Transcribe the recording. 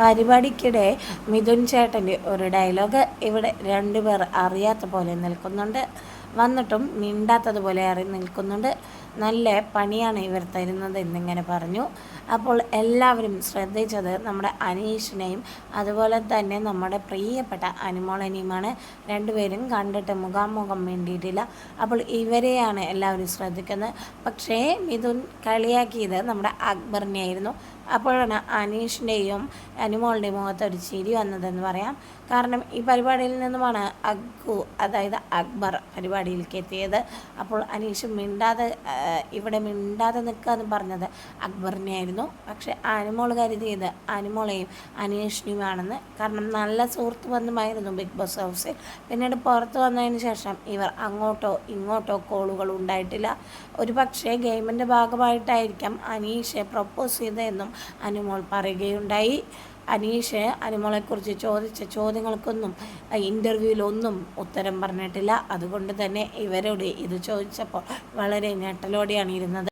പരിപാടിക്കിടെ മിഥുൻ ചേട്ടന്റെ ഒരു ഡയലോഗ് ഇവിടെ രണ്ടുപേർ അറിയാത്ത പോലെ നിൽക്കുന്നുണ്ട്. വന്നിട്ടും മിണ്ടാത്തതുപോലെ അറി നിൽക്കുന്നുണ്ട്. നല്ല പണിയാണ് ഇവർ തരുന്നത് എന്നിങ്ങനെ പറഞ്ഞു. അപ്പോൾ എല്ലാവരും ശ്രദ്ധിച്ചത് നമ്മുടെ അനീഷിനെയും അതുപോലെ തന്നെ നമ്മുടെ പ്രിയപ്പെട്ട അനുമോളനെയുമാണ്. രണ്ടുപേരും കണ്ടിട്ട് മുഖാമുഖം വേണ്ടിയിട്ടില്ല അപ്പോൾ ഇവരെയാണ് എല്ലാവരും ശ്രദ്ധിക്കുന്നത്. പക്ഷേ മിഥുൻ കളിയാക്കിയത് നമ്മുടെ അക്ബറിനെയായിരുന്നു അപ്പോഴാണ് അനീഷിന്റെയും അനുമോളുടെയും മുഖത്ത് ഒരു ചിരി വന്നതെന്ന് പറയാം. കാരണം ഈ പരിപാടിയിൽ നിന്നുമാണ് അഗ്ഗു അതായത് അക്ബർ പരിപാടിയിലേക്ക് എത്തിയത് അപ്പോൾ അനീഷ് മിണ്ടാതെ ഇവിടെ മിണ്ടാതെ നിൽക്കുക എന്ന് പറഞ്ഞത് അക്ബറിനെയായിരുന്നു പക്ഷേ അനുമോൾ കരുതിയത് അനുമോളെയും അനീഷിനുമാണെന്ന് കാരണം നല്ല സുഹൃത്ത് ബന്ധമായിരുന്നു ബിഗ് ബോസ് ഹൗസിൽ. പിന്നീട് പുറത്ത് വന്നതിന് ശേഷം ഇവർ അങ്ങോട്ടോ ഇങ്ങോട്ടോ കോളുകൾ ഉണ്ടായിട്ടില്ല. ഒരു പക്ഷേ ഗെയിമിന്റെ ഭാഗമായിട്ടായിരിക്കാം അനീഷ് പ്രപ്പോസ് ചെയ്തതെന്നും അനുമോൾ പറയുകയുണ്ടായി. അനീഷ് അനുമോളെക്കുറിച്ച് ചോദിച്ച ചോദ്യങ്ങൾക്കൊന്നും ഇന്റർവ്യൂവിലൊന്നും ഉത്തരം പറഞ്ഞിട്ടില്ല. അതുകൊണ്ട് തന്നെ ഇവരോട് ഇത് ചോദിച്ചപ്പോൾ വളരെ ഞെട്ടലോടെയാണ് ഇരുന്നത്.